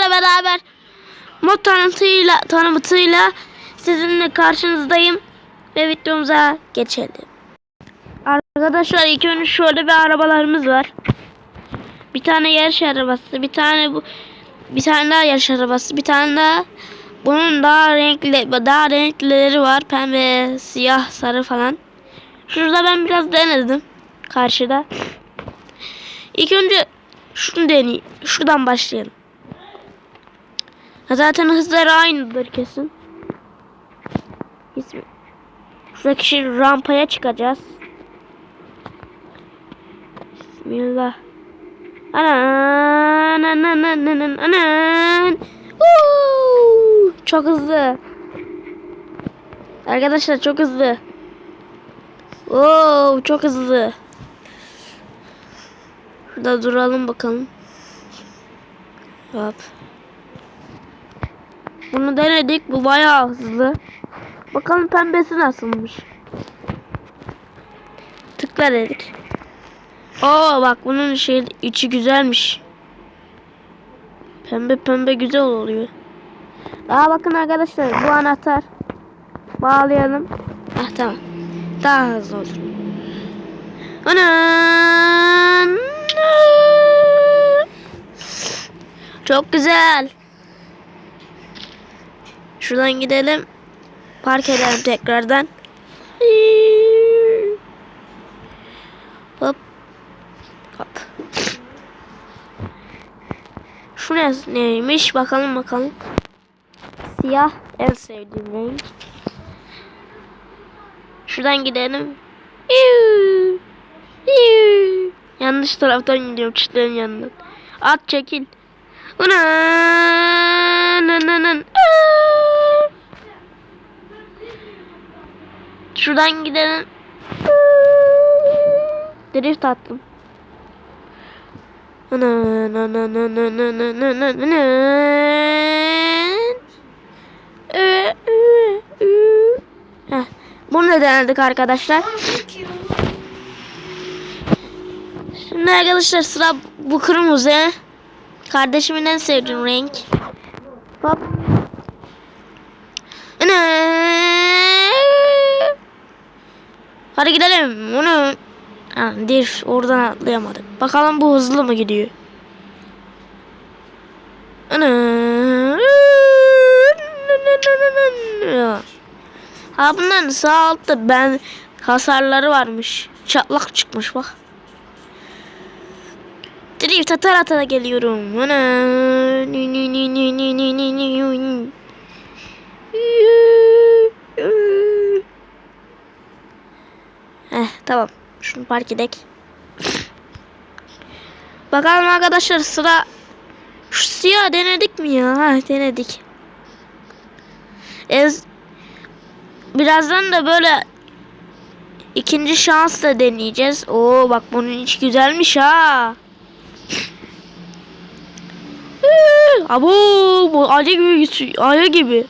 beraber mod tanıtıyla, tanıtıyla sizinle karşınızdayım ve videomuza geçelim. Arkadaşlar ilk önce şöyle bir arabalarımız var. Bir tane yarış arabası, bir tane bu bir tane daha yarış arabası, bir tane daha bunun daha renkli daha renklileri var. Pembe, siyah, sarı falan. Şurada ben biraz denedim karşıda. İlk önce şunu deneyeyim. Şuradan başlayalım. Zaten hızları aynıdır kesin. İsmi. Şuradaki şey rampaya çıkacağız. Bismillah. Anan anan anan anan. Uuu, Çok hızlı. Arkadaşlar çok hızlı. Oo, çok hızlı. Şurada duralım bakalım. Hop. Bunu denedik. Bu bayağı hızlı. Bakalım pembesi nasılmış. Tıkla dedik. Oo bak bunun şey içi güzelmiş. Pembe pembe güzel oluyor. Daha bakın arkadaşlar bu anahtar. Bağlayalım. Ah tamam. Daha hızlı olur. Anan. Çok güzel. Şuradan gidelim. Park edelim tekrardan. Hop. Hop. Şu ne, neymiş? Bakalım bakalım. Siyah en sevdiğim renk. Şuradan gidelim. Yanlış taraftan gidiyorum çitlerin yanından. At çekil. Unan, unan, Şuradan gidelim. Drift attım. Bunu da denedik arkadaşlar. Şimdi arkadaşlar sıra bu kırmızı. Kardeşimin en sevdiğim renk. Hop. Ana. Hadi gidelim. Onu. Ha, dir oradan atlayamadık. Bakalım bu hızlı mı gidiyor? Ana. Ha bunların sağ altta ben hasarları varmış. Çatlak çıkmış bak. Drift atar ata geliyorum. Ana. Ni ni ni ni ni ni ni ni. Heh tamam. Şunu park edek. Bakalım arkadaşlar sıra şu siyah denedik mi ya? Ha denedik. Ez birazdan da böyle ikinci şans da deneyeceğiz. Oo bak bunun iç güzelmiş ha. Abo bu ayı gibi ayı gibi.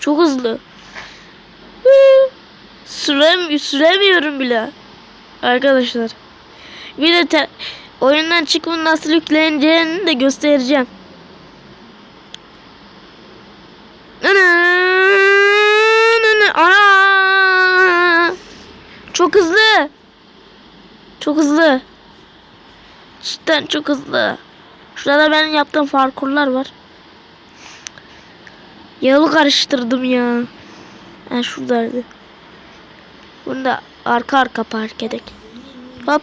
Çok hızlı. Sürem süremiyorum bile. Arkadaşlar. Bir de te- oyundan çıkmanın nasıl yükleneceğini de göstereceğim. Ana! Çok hızlı. Çok hızlı. Cidden çok hızlı. Şurada benim yaptığım parkurlar var. Yolu karıştırdım ya. Ha şuradaydı. Bunu da arka arka park edek. Hop.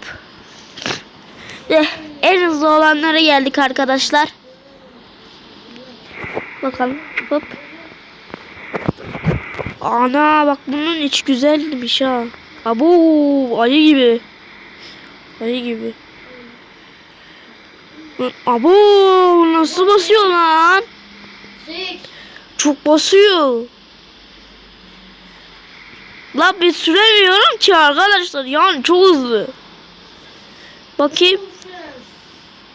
De, en hızlı olanlara geldik arkadaşlar. Bakalım. Hop. Ana bak bunun iç güzelmiş ha. Abo ayı gibi. Ayı gibi. Abo nasıl basıyor lan? Çok basıyor. Lan bir süremiyorum ki arkadaşlar. Yani çok hızlı. Bakayım.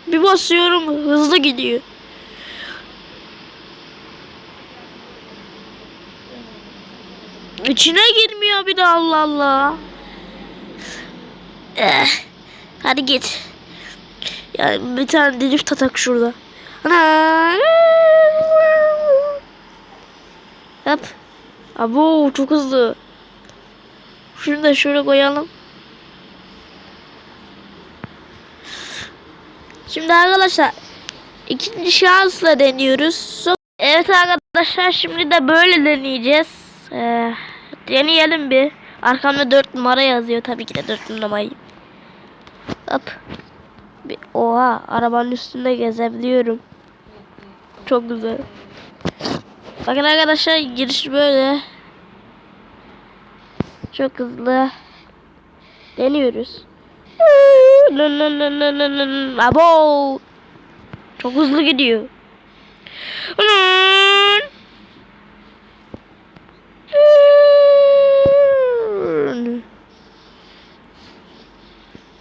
Bir basıyorum hızlı gidiyor. İçine girmiyor bir de Allah Allah. Eh, hadi git. Ya bir tane drift atak şurada. Ana. Hop. Abo çok hızlı. Şunu da şöyle koyalım. Şimdi arkadaşlar ikinci şansla deniyoruz. Evet arkadaşlar şimdi de böyle deneyeceğiz. Ee, deneyelim bir. Arkamda 4 numara yazıyor. Tabii ki de 4 numarayı. Hop. Bir, oha arabanın üstünde gezebiliyorum. Çok güzel. Bakın arkadaşlar giriş böyle. Çok hızlı. Deniyoruz. Abo. Çok hızlı gidiyor.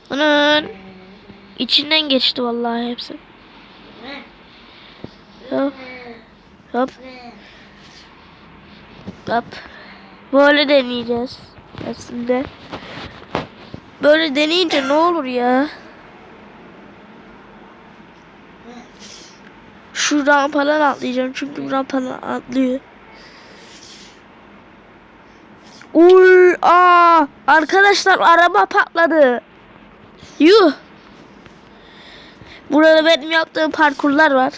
Anan. İçinden geçti vallahi hepsi. Hop. Hop. Hop. Böyle deneyeceğiz. Aslında. Böyle deneyince ne olur ya? Şu rampadan atlayacağım çünkü rampadan atlıyor. Uy, aa, arkadaşlar araba patladı. Yuh. Burada benim yaptığım parkurlar var.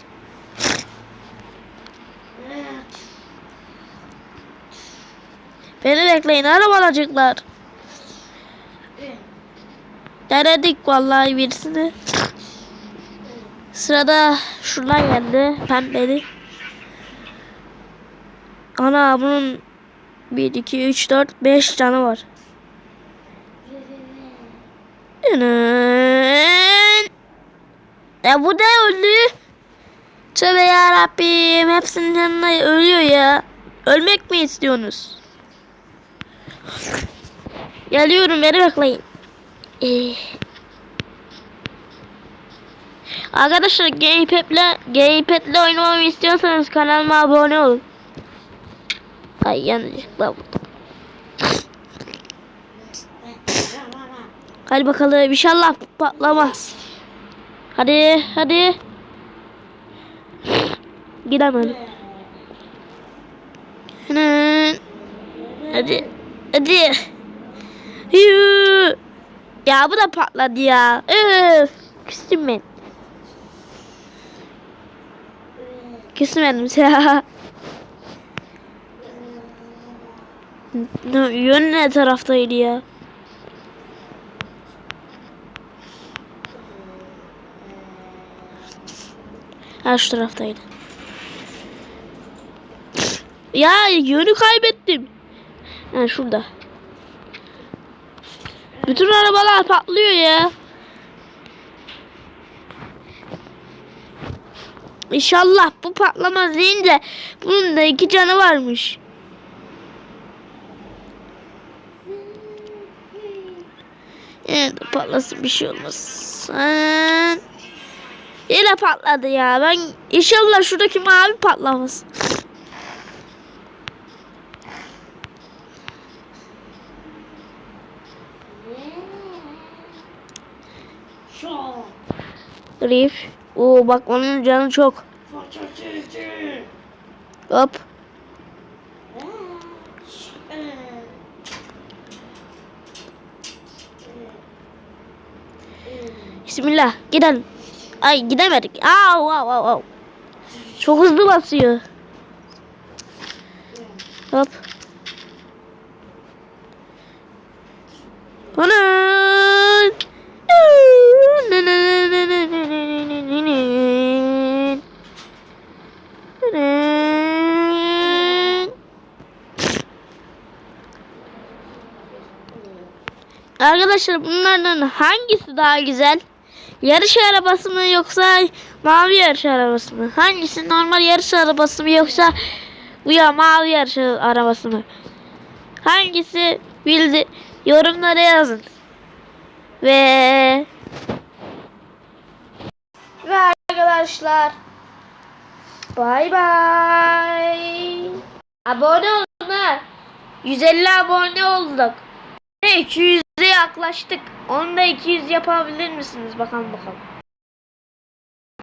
Beni bekleyin arabalacıklar. Denedik vallahi birisini. Sırada şuradan geldi pembeli. Ana bunun 1, 2, 3, 4, 5 canı var. Ya bu da öldü. Tövbe yarabbim hepsinin yanına ölüyor ya. Ölmek mi istiyorsunuz? Geliyorum beni bekleyin. Ee, Arkadaşlar Gamepad'le Gamepad'le oynamamı istiyorsanız kanalıma abone olun. Ay yanlışlıkla vurdum. Hadi bakalım inşallah patlamaz. Hadi hadi. Gidemedim. Hadi. Hadi. Ya bu da patladı ya. Öf. Küstüm ben. Küsmedim ya. Yön ne taraftaydı ya? Ha şu taraftaydı. Ya yönü kaybettim. Ha şurada. Bütün arabalar patlıyor ya. İnşallah bu patlamaz deyince bunun da iki canı varmış. Evet patlasın bir şey olmaz. Yine patladı ya. Ben inşallah şuradaki mavi patlamaz. Rif. Oo bak onun canı çok. Hop. Bismillah gidelim. Ay gidemedik. Au au au au. Çok hızlı basıyor. Hop. Arkadaşlar bunlardan hangisi daha güzel? Yarış arabası mı yoksa mavi yarış arabası mı? Hangisi normal yarış arabası mı yoksa bu ya mavi yarış arabası mı? Hangisi bildi yorumlara yazın. Ve ve arkadaşlar bay bay. Abone olun ha. 150 abone olduk. Ve 200'e yaklaştık. Onu da 200 yapabilir misiniz? Bakalım bakalım.